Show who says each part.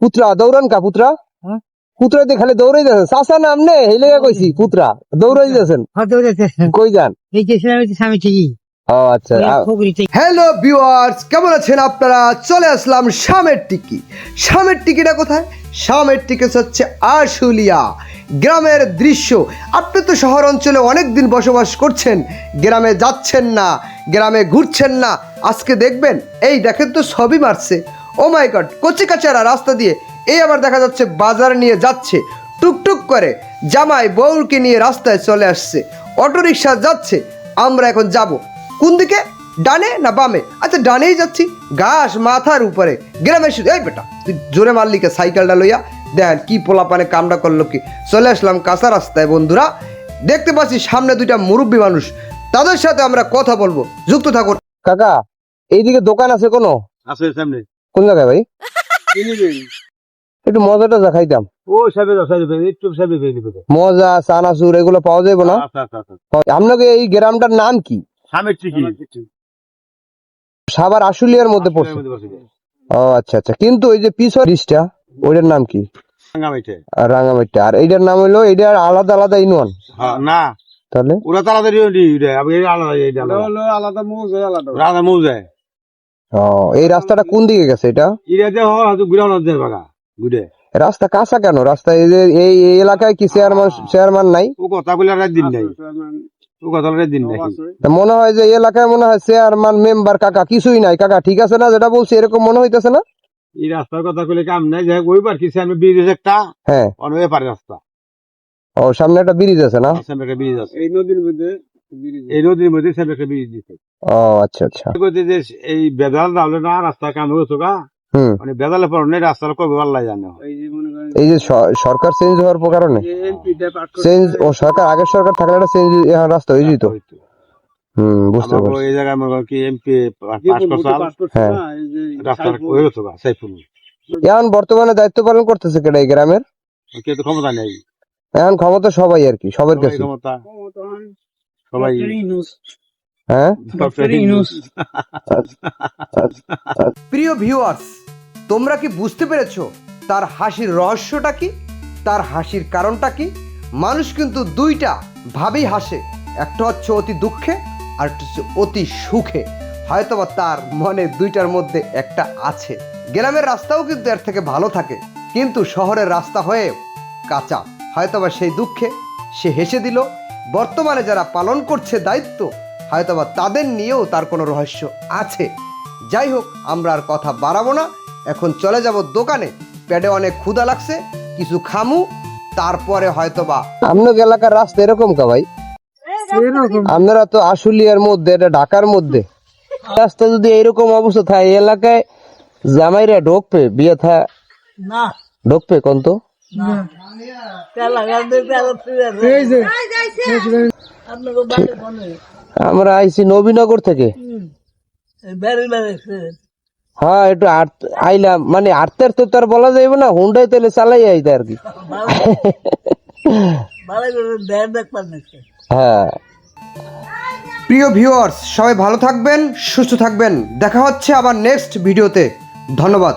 Speaker 1: পুত্রা দৌড়ান কা পুত্রা?
Speaker 2: হ্যাঁ?
Speaker 1: পুত্রা দিয়ে খালি দৌড়াই যাচ্ছেন চাষা নাম নে হেলে কইছি পুত্রা। দৌড়াই যাচ্ছেন কই যান?
Speaker 2: এই যে স্বামী ঠিকই।
Speaker 1: আচ্ছা।
Speaker 3: হ্যালো ভিউয়ার্স কেমন আছেন আপনারা? চলে আসলাম শামের টিকি। শামের টিকিটা কোথায়? শামের টিকিট হচ্ছে আশুলিয়া। গ্রামের দৃশ্য। আপনি তো শহর অঞ্চলে অনেক দিন বসবাস করছেন। গ্রামে যাচ্ছেন না, গ্রামে ঘুরছেন না। আজকে দেখবেন, এই দেখেন তো সবই মারছে। ও মাই গড কচি কাচারা রাস্তা দিয়ে। এই আবার দেখা যাচ্ছে বাজার নিয়ে যাচ্ছে। টুকটুক করে জামাই বউকে নিয়ে রাস্তায় চলে আসছে। অটোরিকশা যাচ্ছে। আমরা এখন যাব। কোন দিকে? ডানে না বামে? আচ্ছা ডানেই যাচ্ছি। ঘাস মাথার উপরে। গ্রামে শুধু এই বেটা, তুই জোরে মারলি কে? সাইকেলটা লইয়া। দেখেন কি পোলাপানে কামটা করল কি? চলে আসলাম কাঁচা রাস্তায় বন্ধুরা। দেখতে পাচ্ছি সামনে দুইটা মুরব্বী মানুষ। তাদের সাথে আমরা কথা বলব। যুক্ত থাকুন।
Speaker 1: কাকা এইদিকে দোকান আছে কোনো?
Speaker 4: আছে সামনে।
Speaker 1: কোন জায়গায় ভাই? একটু মজাটা যা খাইতাম।
Speaker 4: ও সাবে দাও সাবে দাও একটু নিবে
Speaker 1: মজা চানাচুর এগুলো পাওয়া যাবে না?
Speaker 4: আচ্ছা আচ্ছা আচ্ছা।
Speaker 1: আপনাকে এই গ্রামটার নাম কি? সাবার আশুলিয়ার মধ্যে পড়ছে। ও আচ্ছা আচ্ছা। কিন্তু ওই যে পিছর ব্রিজটা ওইটার নাম কি? আর আর এইটার নাম হইল এইটার আলাদা আলাদা ইউনিয়ন।
Speaker 4: হ্যাঁ, না।
Speaker 1: তাহলে?
Speaker 4: ওরা আলাদা আলাদা
Speaker 5: আলাদা। মৌজা
Speaker 1: ও এই রাস্তাটা কোন দিকে গেছে এটা?
Speaker 4: ইরাতে হয় হয়তো
Speaker 1: রাস্তা কাঁচা কেন? রাস্তা এই যে এই এলাকায় কি চেয়ারম্যান চেয়ারম্যান নাই?
Speaker 4: ও কথা বলে রাত দিন নাই। ও কথা বলে দিন নাই।
Speaker 1: মনে হয় যে এলাকায় মনে হয় চেয়ারম্যান মেম্বার কাকা কিছুই নাই। কাকা ঠিক আছে না? যেটা বলছি এরকম মনে হইতেছে না?
Speaker 4: এই রাস্তার কথা বলে কাম নাই। যাই হোক, ওই বার কিছু আমি ব্রিজ একটা।
Speaker 1: হ্যাঁ।
Speaker 4: অন্য এপারে রাস্তা।
Speaker 1: ও সামনে একটা ব্রিজ আছে না?
Speaker 4: সামনে একটা ব্রিজ আছে।
Speaker 5: এই নদীর মধ্যে
Speaker 4: এই নদীর মধ্যে সামনে একটা ব্রিজ দিচ্ছে
Speaker 1: ও আচ্ছা আচ্ছা।
Speaker 4: কইতে যে এই বেদাল দাওলে না রাস্তা কাম হয়েছে গা।
Speaker 1: হুম।
Speaker 4: মানে বেদালে পর নেই রাস্তার কবে আল্লাহ জানে।
Speaker 5: এই যে মনে করেন
Speaker 1: এই যে স- সরকার চেঞ্জ হওয়ার কারণে চেঞ্জ ও সরকার আগের সরকার থাকলে একটা চেঞ্জ রাস্তা হয়ে যেত। হুম বুঝতে পারছি।
Speaker 4: এই জায়গায় মনে কি এমপি পাস করছাল
Speaker 5: পাঠ করছে
Speaker 1: হ্যাঁ।
Speaker 5: না এই
Speaker 4: রাস্তার
Speaker 5: সাইফুল।
Speaker 4: সাইফুল।
Speaker 1: এখন বর্তমানে দায়িত্ব পালন করতেছে এই গ্রামের?
Speaker 4: কে তো ক্ষমতা নেই।
Speaker 1: এখন ক্ষমতা সবাই আর কি সবার কাছে
Speaker 4: ক্ষমতা।
Speaker 5: ক্ষমতা
Speaker 4: সবাই
Speaker 1: হ্যাঁ?
Speaker 3: প্রিয় ভিউয়ার্স তোমরা কি বুঝতে পেরেছ তার হাসির রহস্যটা কি? তার হাসির কারণটা কি? মানুষ কিন্তু দুইটা ভাবেই হাসে। একটা হচ্ছে অতি দুঃখে আর অতি সুখে হয়তোবা তার মনে দুইটার মধ্যে একটা আছে। গ্রামের রাস্তাও কিন্তু এর থেকে ভালো থাকে, কিন্তু শহরের রাস্তা হয়ে কাঁচা। হয়তোবা সেই দুঃখে, সে হেসে দিল, বর্তমানে যারা পালন করছে দায়িত্ব, হয়তোবা তাদের নিয়েও তার কোনো রহস্য আছে। যাই হোক, আমরা আর কথা বাড়াবো না। এখন চলে যাব দোকানে। পেটে অনেক ক্ষুধা লাগছে, কিছু খামু, তারপরে হয়তোবা
Speaker 1: আপনার এলাকার রাস্তা এরকম কা ভাই? আপনারা তো আশুলিয়ার মধ্যে এটা ঢাকার মধ্যে। রাস্তা যদি এরকম অবস্থা থাকে এলাকায় জামাইরা ঢোকবে বিয়ে থা
Speaker 2: না।
Speaker 1: ঢোকবে কোন তো আমরা আইছি নবীনগর থেকে। হ্যাঁ একটু আইলাম। মানে আটতে তো তার বলা যাইবে না হুন্ডাই তেলে চালাই আইতে আর কি। হ্যাঁ।
Speaker 3: প্রিয় ভিউয়ার্স সবাই ভালো থাকবেন সুস্থ থাকবেন। দেখা হচ্ছে আবার নেক্সট ভিডিওতে ধন্যবাদ।